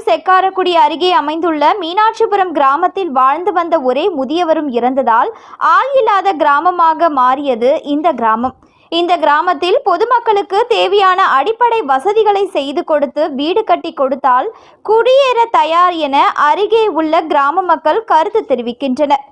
மாவட்டம் செக்காரக்குடி அருகே அமைந்துள்ள மீனாட்சிபுரம் கிராமத்தில் வாழ்ந்து வந்த ஒரே முதியவரும் இறந்ததால் ஆள் இல்லாத கிராமமாக மாறியது இந்த கிராமம். இந்த கிராமத்தில் பொதுமக்களுக்கு தேவையான அடிப்படை வசதிகளை செய்து கொடுத்து வீடு கட்டி கொடுத்தால் குடியேற தயார் என அருகே உள்ள கிராம மக்கள் கருத்து தெரிவிக்கின்றனர்.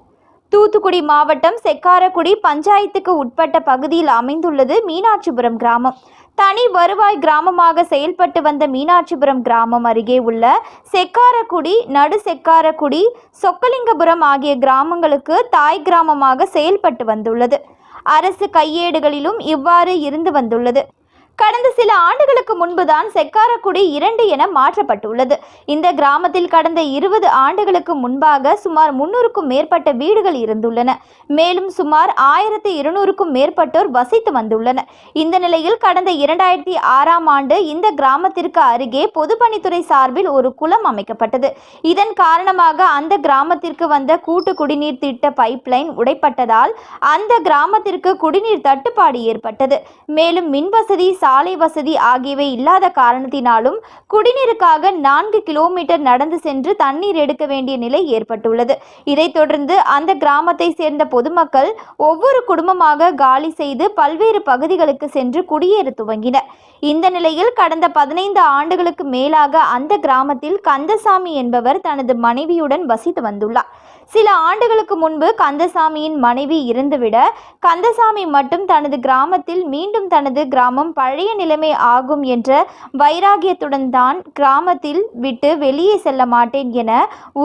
தூத்துக்குடி மாவட்டம் செக்காரக்குடி பஞ்சாயத்துக்கு உட்பட்ட பகுதியில் அமைந்துள்ளது மீனாட்சிபுரம் கிராமம். தனி வருவாய் கிராமமாக செயல்பட்டு வந்த மீனாட்சிபுரம் கிராமம் அருகே உள்ள செக்காரக்குடி நடு செக்காரக்குடி சொக்கலிங்கபுரம் ஆகிய கிராமங்களுக்கு தாய் கிராமமாக செயல்பட்டு வந்துள்ளது. அரசு கையேடுகளிலும் இவ்வாறு இருந்து வந்துள்ளது. கடந்த சில ஆண்டுகளுக்கு முன்புதான் செக்காரக்குடி இரண்டு என மாற்றப்பட்டுள்ளது. இந்த கிராமத்தில் கடந்த இருபது ஆண்டுகளுக்கு முன்பாக சுமார் முன்னூறுக்கும் மேற்பட்ட வீடுகள் இருந்துள்ளன. மேலும் சுமார் ஆயிரத்தி இருநூறுக்கும் மேற்பட்டோர் வசித்து வந்துள்ளனர். இந்த நிலையில் கடந்த இரண்டாயிரத்தி ஆறாம் ஆண்டு இந்த கிராமத்திற்கு அருகே பொதுப்பணித்துறை சார்பில் ஒரு குளம் அமைக்கப்பட்டது. இதன் காரணமாக அந்த கிராமத்திற்கு வந்த கூட்டு குடிநீர் திட்ட பைப்லைன் உடைப்பட்டதால் அந்த கிராமத்திற்கு குடிநீர் தட்டுப்பாடு ஏற்பட்டது. மேலும் மின்வசதி சாலை வசதி ஆகியவை இல்லாத காரணத்தினாலும் குடிநீருக்காக நான்கு கிலோமீட்டர் நடந்து சென்று தண்ணீர் எடுக்க வேண்டிய நிலை ஏற்பட்டுள்ளது. இதைத் தொடர்ந்து அந்த கிராமத்தை சேர்ந்த பொதுமக்கள் ஒவ்வொரு குடும்பமாக காலி செய்து பல்வேறு பகுதிகளுக்கு சென்று குடியேற துவங்கினர். இந்த நிலையில் கடந்த பதினைந்து ஆண்டுகளுக்கு மேலாக அந்த கிராமத்தில் கந்தசாமி என்பவர் தனது மனைவியுடன் வசித்து வந்துள்ளார். சில ஆண்டுகளுக்கு முன்பு கந்தசாமியின் மனைவி இறந்துவிட கந்தசாமி மட்டும் தனது கிராமத்தில் மீண்டும் தனது கிராமம் பழைய நிலைமை ஆகும் என்ற வைராகியத்துடன் தான் கிராமத்தில் விட்டு வெளியே செல்ல மாட்டேன் என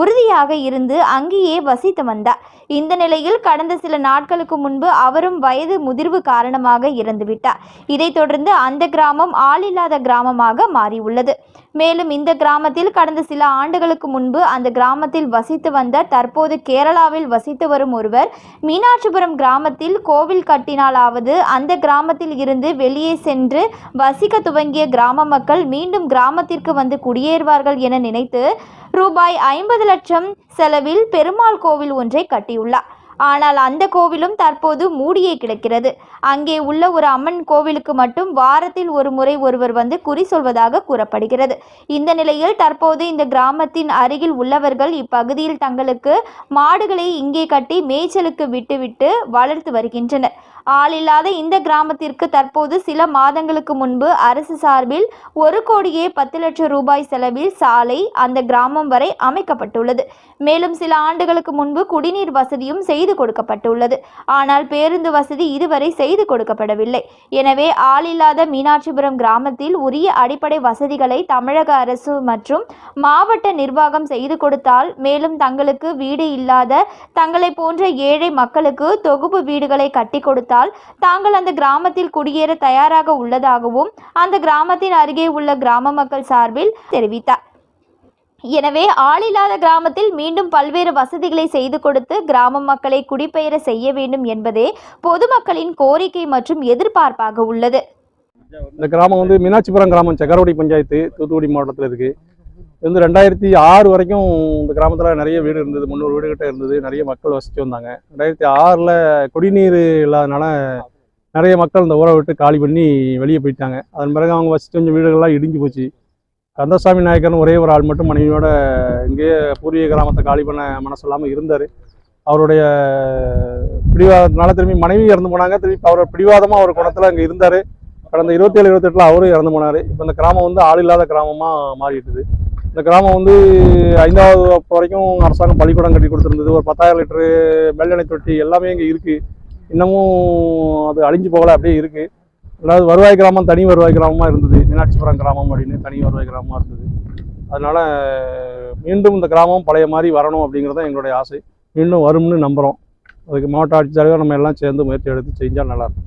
உறுதியாக இருந்து அங்கேயே வசித்து வந்தார். இந்த நிலையில் கடந்த சில நாட்களுக்கு முன்பு அவரும் வயது முதிர்வு காரணமாக இறந்துவிட்டார் இதைத் தொடர்ந்து அந்த கிராமம் ஆளில்லாத கிராமமாக மாறியுள்ளது. மேலும் இந்த கிராமத்தில் கடந்த சில ஆண்டுகளுக்கு முன்பு அந்த கிராமத்தில் வசித்து வந்த தற்போது கேரளாவில் வசித்து வரும் ஒருவர் மீனாட்சிபுரம் கிராமத்தில் கோவில் கட்டினாலாவது அந்த கிராமத்தில் இருந்து வெளியே சென்று வசிக்க துவங்கிய கிராம மக்கள் மீண்டும் கிராமத்திற்கு வந்து குடியேறுவார்கள் என நினைத்து ரூபாய் ஐம்பது லட்சம் செலவில் பெருமாள் கோவில் ஒன்றை கட்டியுள்ளார். ஆனால் அந்த கோவிலும் தற்போது மூடியே கிடக்கிறது. அங்கே உள்ள ஒரு அம்மன் கோவிலுக்கு மட்டும் வாரத்தில் ஒரு முறை ஒருவர் வந்து குறி சொல்வதாக கூறப்படுகிறது. இந்த நிலையில் தற்போது இந்த கிராமத்தின் அருகில் உள்ளவர்கள் இப்பகுதியில் தங்களுக்கு மாடுகளை இங்கே கட்டி மேய்ச்சலுக்கு விட்டுவிட்டு வளர்த்து வருகின்றனர். ஆளில்லாத இந்த கிராமத்திற்கு தற்போது சில மாதங்களுக்கு முன்பு அரசு சார்பில் ஒரு கோடியே பத்து லட்சம் ரூபாய் செலவில் சாலை அந்த கிராமம் வரை அமைக்கப்பட்டுள்ளது. மேலும் சில ஆண்டுகளுக்கு முன்பு குடிநீர் வசதியும் செய்து கொடுக்கப்பட்டுள்ளது. ஆனால் பேருந்து வசதி இதுவரை செய்து கொடுக்கப்படவில்லை. எனவே ஆளில்லாத மீனாட்சிபுரம் கிராமத்தில் உரிய அடிப்படை வசதிகளை தமிழக அரசு மற்றும் மாவட்ட நிர்வாகம் செய்து கொடுத்தால் மேலும் தங்களுக்கு வீடு இல்லாத தங்களை போன்ற ஏழை மக்களுக்கு தொகுப்பு வீடுகளை கட்டி கொடுத்தால் தாங்கள் அந்த கிராமத்தில் குடியேற தயாராக உள்ளதாகவும் அந்த கிராமத்தின் அருகே உள்ள கிராம மக்கள் சார்பில் தெரிவித்தார். எனவே ஆளில்லாத கிராமத்தில் மீண்டும் பல்வேறு வசதிகளை செய்து கொடுத்து கிராம மக்களை குடிபெயர செய்ய வேண்டும் என்பதே பொதுமக்களின் கோரிக்கை மற்றும் எதிர்பார்ப்பாக உள்ளது. இந்த கிராமம் வந்து மீனாட்சிபுரம் கிராமம் செக்காரோடி பஞ்சாயத்து தூத்துக்குடி மாவட்டத்தில் இருக்குது வந்து ரெண்டாயிரத்தி ஆறு வரைக்கும் இந்த கிராமத்தில் நிறைய வீடு இருந்தது. முந்நூறு வீடு கிட்ட இருந்தது. நிறைய மக்கள் வசித்து வந்தாங்க. ரெண்டாயிரத்தி ஆறில் குடிநீர் இல்லாதனால நிறைய மக்கள் இந்த ஊரை விட்டு காலி பண்ணி வெளியே போயிட்டாங்க. அதன் பிறகு அவங்க வசித்து கொஞ்சம் வீடுகள்லாம் இடிஞ்சு போச்சு. கந்தசாமி நாயக்கர்னு ஒரே ஒரு ஆள் மட்டும் மனைவியோட இங்கேயே பூர்வீக கிராமத்தை காலி பண்ண மனசு இல்லாமல் இருந்தார். அவருடைய பிடிவாதத்தினால திரும்பி மனைவி இறந்து போனாங்க. திரும்பி அவரோட பிடிவாதமாக ஒரு குணத்தில் அங்கே இருந்தார். கடந்த இருபத்தேழு இருபத்தெட்டில் அவரும் இறந்து போனார். இப்போ இந்த கிராமம் வந்து ஆள் இல்லாத கிராமமாக மாறிட்டுது. இந்த கிராமம் வந்து ஐந்தாவது வகுப்பு வரைக்கும் அரசாங்கம் பள்ளிக்கூடம் கட்டி கொடுத்துருந்தது. ஒரு பத்தாயிரம் லிட்டரு மேல்நிலை தொட்டி எல்லாமே இங்கே இருக்குது இன்னமும் அது அழிஞ்சு போகலை அப்படியே இருக்குது அதாவது வருவாய் கிராமம் தனி வருவாய் கிராமமாக இருந்தது. மீனாட்சிபுரம் கிராமம் அப்படின்னு தனி வருவாய் கிராமமாக இருந்தது. அதனால் மீண்டும் இந்த கிராமம் பழைய மாதிரி வரணும் அப்படிங்கிறது தான் எங்களுடைய ஆசை. மீண்டும் வரும்னு நம்புகிறோம் அதுக்கு மாவட்ட ஆட்சித்தலைவர் நம்ம எல்லாம் சேர்ந்து முயற்சி எடுத்து செஞ்சால் நல்லாயிருக்கும்